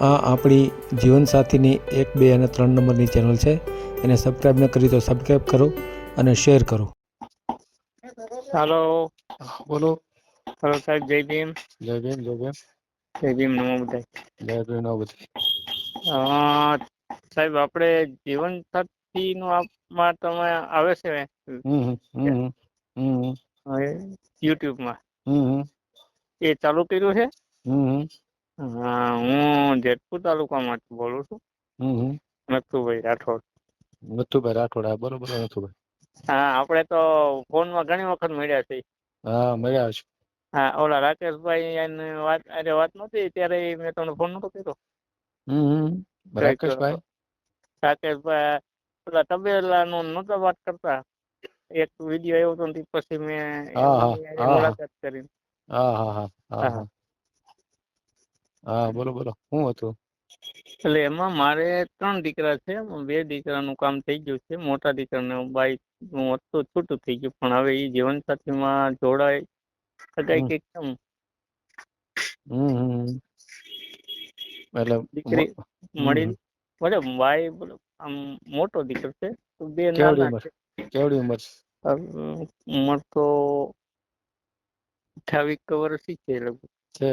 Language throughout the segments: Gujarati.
આ આપણી જીવનસાથીની એક બે અને ત્રણ નંબરની ચેનલ છે. એને સબસ્ક્રાઈબ ન કરી તો સબસ્ક્રાઈબ કરો અને શેર કરો. હાલો બોલો. હલો સાહેબ જય ભીમ. જય ભીમ જય ભીમ. જય ભીમ નમો બધાય જય ભીમ નમો બધી સાહેબ આપણે જીવન સાથી નું આપમાં તમે આવે છે હમ હમ હમ હમ યુટ્યુબમાં હમ. હમ એ ચાલુ કર્યું છે? હમ. હા હું જેતપુર તાલુકામાંથી બોલું છું. હમ નથુભાઈ રાઠોડ. નથુભાઈ રાઠોડ હા બરોબર નથુભાઈ હા આપણે તો ફોનમાં ઘણી વખત મળ્યા છે હા મળ્યા છે હા ઓલા રાકેશભાઈ એને વાત અરે વાત નહોતી ત્યારે મેં તમને ફોન નતો કર્યો. હમ રાકેશભાઈ? રાકેશભાઈ પેલા તબેલા નો નહોતા વાત કરતા. એક વીડિયો આવ્યો હતો પછી મેં. મુલાકાત કરી હા હા. હા હા. હા. બોલો બોલો. શું હતું? એટલે એમાં મારે ત્રણ દીકરા છે. બે દીકરાનું કામ થઈ ગયું છે. મોટા દીકરાને બાઈકનું હતું છૂટું થઈ ગયું. પણ હવે એ જીવનસાથીમાં જોડાય શકાય કે કેમ? એટલે દીકરી મળી. ભલે ભાઈ બોલો આમ મોટો દીકરો છે. તો બે નાના કેવડી ઉંમર? ઉંમર તો અઠાવીસ વર્ષ છે લગભગ. છે.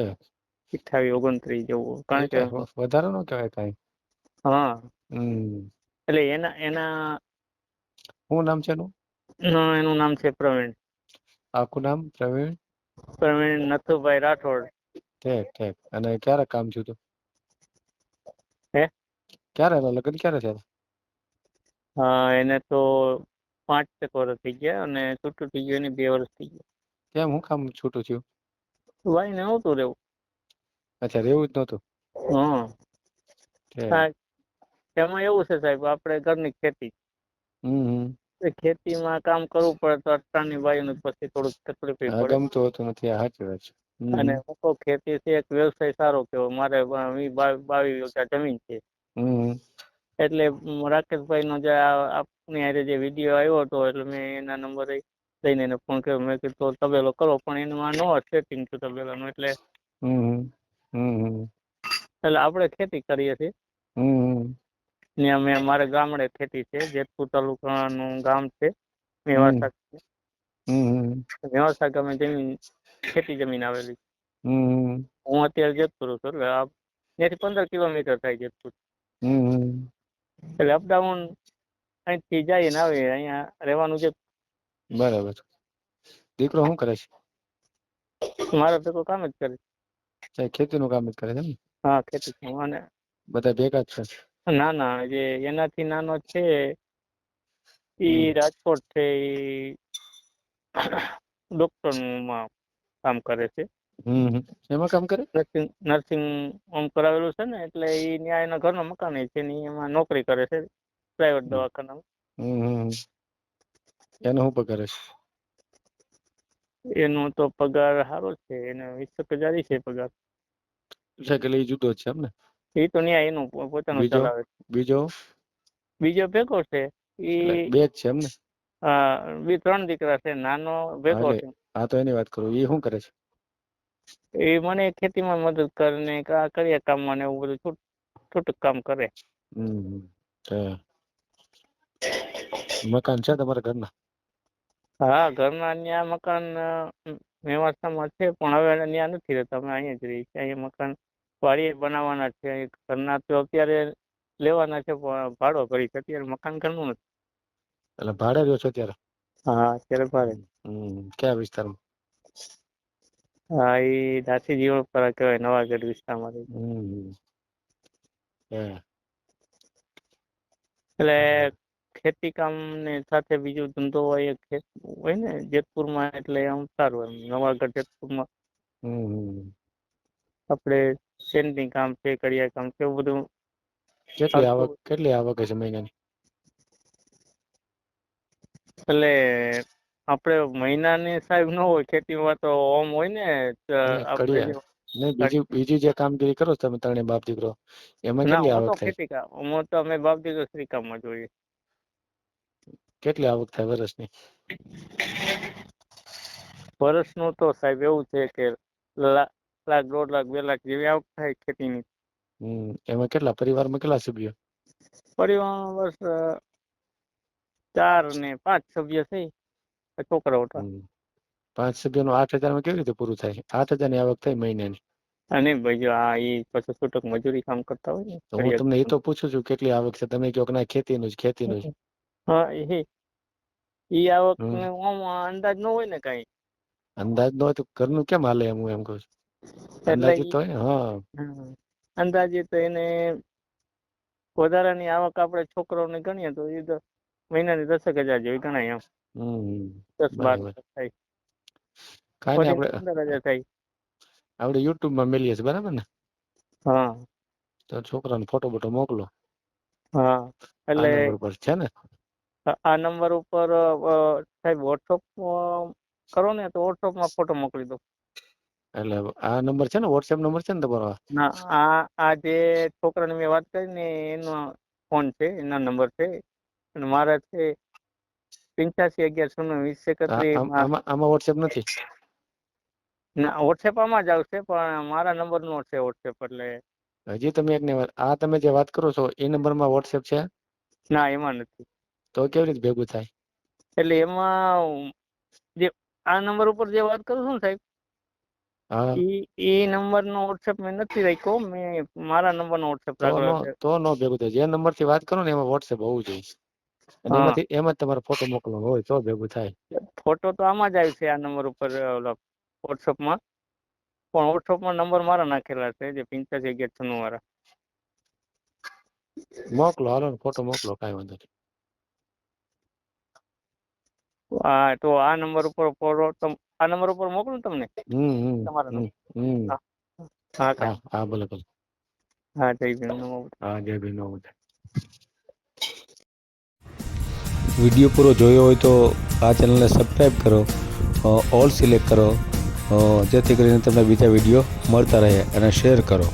અઠાવીસ ઓગણત્રીસ જેવું કારણ કે વધારે નો કહેવાય કઈ. હા. એટલે એના એના શું નામ છે એનું? એનું નામ છે પ્રવીણ. આખું નામ પ્રવીણ? પ્રવીણ નથુભાઈ રાઠોડ. ઠીક ઠીક. અને ક્યારે કામ થયું હતું? હે? ક્યારે? હતા લગ્ન ક્યારે થયા હા એને તો પાંચ એક વર્ષ થઈ ગયા અને છૂટું થઈ ગયું એને બે વર્ષ થઈ ગયા. કેમ? હું કામ છૂટું થયું? ભાઈ ને આવતું રહેવું. અચ્છા રેવું જ નહોતું? હા. એમાં એવું છે સાહેબ આપણે ઘરની ખેતી. ખેતીમાં કામ કરવું પડે તો અટાણની બાયુને પછી થોડુંક તકલીફ પડે. ગમતું હોતું નથી સાચી વાત છે. અને. હું તો ખેતી છે એક વ્યવસાય સારો કેવો મારે બાવી બાવીસ વીઘા જમીન છે. એટલે રાકેશભાઈ નો જે આપની હારે જે વીડિયો આવ્યો હતો એટલે મેં એના નંબર લઈને એને ફોન કર્યો. મેં કીધું તબેલો કરો પણ એમાં નો સેટિંગ થયું તબેલાનું. એટલે એટલે આપણે ખેતી કરીએ છીએ. હમ ત્યાં મેં મારે ગામડે ખેતી છે જેતપુર તાલુકાનું ગામ છે મેવાસા. મેવાસા ગામે જમીન ખેતી જમીન આવેલી. હું અત્યારે જેતપુર છું એટલે ત્યાંથી પંદર કિલોમીટર થાય જેતપુર. એટલે અપડાઉન અહીંથી જઈએ ને આવીએ અહીંયા રહેવાનું છે. બરાબર. દીકરો શું કરે છે? મારે તો કામ જ કરે સાહેબ ખેતીનું કામ જ કરે છે ને? હા ખેતી અને બધા ભેગા જ છે? ના ના જે એનાથી નાનો છે એ રાજકોટ છે એ ડોક્ટરમાં કામ કરે છે. હમ એમાં કામ કરે? નર્સિંગ નર્સિંગ હોમ કરાવેલું છે ને એટલે એ ન્યા એના ઘરનો મકાન છે ને એમાં નોકરી કરે છે પ્રાઇવેટ દવાખાનામાં. હમ. એનો શું પગાર હશે? એનો તો પગાર સારો છે એને વીસ હજાર છે પગાર. એટલે એ જુદો છે એમ ને? એ તો ન્યા એનું પોતાનું ચલાવે બીજો? બીજો ભેગો છે એ બે જ છે એમ ને? હા, બી ત્રણ દીકરા છે નાનો ભેગો છે. હા તો એની વાત કરું. એ શું કરે છે? એ મને ખેતીમાં મદદ કરે ને કા કરીએ કામમાં ને એવું બધું છૂટ છૂટક કામ કરે. હમ. મકાન છે તમારા ઘરના? હા ઘરના ન્યા મકાન મેવાસામાં છે પણ હવે ત્યાં નથી રહેતા. અમે અહીંયા જ રહીએ છીએ. અહીંયા મકાન વાડીએ બનાવવાના છે. ઘરના તો અત્યારે લેવાના છે પણ ભાડો કરી છે. અત્યારે મકાન ઘરનું નથી. એટલે ભાડે રહ્યો છો અત્યારે? હા અત્યારે ભાડે. કયા વિસ્તારમાં? હા એ દાસી જીવનપરા કહેવાય નવાગઢ વિસ્તારમાં એટલે ખેતી કામ ને સાથે બીજો ધંધો હોય એ હોય ને જેતપુરમાં એટલે આમ સારું એમ નવાગઢ જેતપુરમાં. આપડે સેન્ટિંગ કામ છે કડિયા કામ છે એવું બધું કેટલી આવક. કેટલી આવક હશે મહિનાની? એટલે આપણે મહિનાની સાહેબ ન હોય ખેતીમાં તો ઓમ હોય ને આપણે બીજી બીજી જે કામગીરી કરો તમે ત્રણેય બાપ દીકરો એમાં કેટલી આવક થાય? ખેતી કામ હું તો અમે બાપ દીકરો શ્રી કામમાં જોઈએ. કેટલી આવક થાય વર્ષની વર્ષનું તો સાહેબ એવું છે કે લાખ દોઢ લાખ બે લાખ જેવી આવક થાય ખેતીની. એમાં કેટલા? પરિવારમાં કેટલા સભ્યો? પરિવારમાં બસ ચાર ને પાંચ સભ્ય છે છોકરાઓ પાંચ સભ્યોનું આઠ હજારમાં કેવી રીતે પૂરું થાય? આઠ હજારની આવક થાય મહિનાની. અને ભાઈ જો આ એ પછી છૂટક મજૂરી કામ કરતા હોય ને તો હું તમને એ તો પૂછું છું કેટલી આવક છે? તમે કહો કે ના ખેતીનું જ ખેતીનું જ. હા એ ઈ આવક ને આમ અંદાજ નો હોય ને કઈ. અંદાજ નો હોય તો ઘરનું કેમ હાલે એમ હું એમ કહું છું? અંદાજે તો હોય ને હા અંદાજે તો એને વધારાની આવક આપણે છોકરાઓને ગણીએ તો એ તો મહિનાની દસેક હજાર જેવી ગણાય એમ. દસ બાર થાય. કાંઈ આપણે પંદર હજાર થાય. આપણે યુટ્યુબમાં મેલીએ છીએ બરાબર ને? હા. તો છોકરાને ફોટો બોટો મોકલો. હા એટલે છે ને? આ- નંબર ઉપર સાહેબ વોટ્સઅપ કરો ને તો વોટ્સઅપમાં ફોટો મોકલી દો. એટલે આ નંબર છે ને? વોટ્સએપ નંબર છે ને તમારો? ના આ આ જે છોકરાની મેં વાત કરી ને એનો ફોન છે એના નંબર છે. અને મારા છે પંચ્યાસી અગિયાર શૂન્ય વીસ એકત્રીસ આમાં વોટ્સએપ નથી? ના વોટ્સએપ આમાં જ આવશે પણ મારા નંબર નો છે વોટ્સએપ એટલે. હજી તમે એક ને આ તમે જે વાત કરો છો એ નંબરમાં વોટ્સએપ છે? ના એમાં નથી. તો કેવી રીતે ભેગું થાય? એટલે એમાં જે આ નંબર ઉપર જે વાત કરું છું ને સાહેબ હા. ઈ ઈ નંબર નો વોટ્સએપ મેં નથી રાખ્યો મેં મારા નંબર નો વોટ્સએપ તો નો રાખ્યો છે. તો નો ભેગું થાય. જે નંબરથી વાત કરો ને એમાં વોટ્સએપ હોવું જોઈએ. અને હા. એમાંથી એમાં જ તમારે ફોટો મોકલવાનો હોય તો ભેગું થાય. ફોટો તો આમાં જ આવશે આ નંબર ઉપર વોટ્સઅપમાં પણ વોટ્સઅપમાં નંબર મારા નાખેલા છે જે પંચ્યાસી અગિયાર છન્નું વાળા. મોકલો હાલો ને ફોટો મોકલો કાંઈ વાંધો નહીં. હા તો આ નંબર ઉપર આ નંબર ઉપર મોકલું તમને? તમારો હા. હા હા ભલે ભલે હા જય ભીમ હા જય ભીમ વીડિયો પૂરો જોયો હોય તો આ ચેનલને સબસ્ક્રાઈબ કરો ઓલ સિલેક્ટ કરો જેથી કરીને તમને બીજા વીડિયો મળતા રહે અને શેર કરો.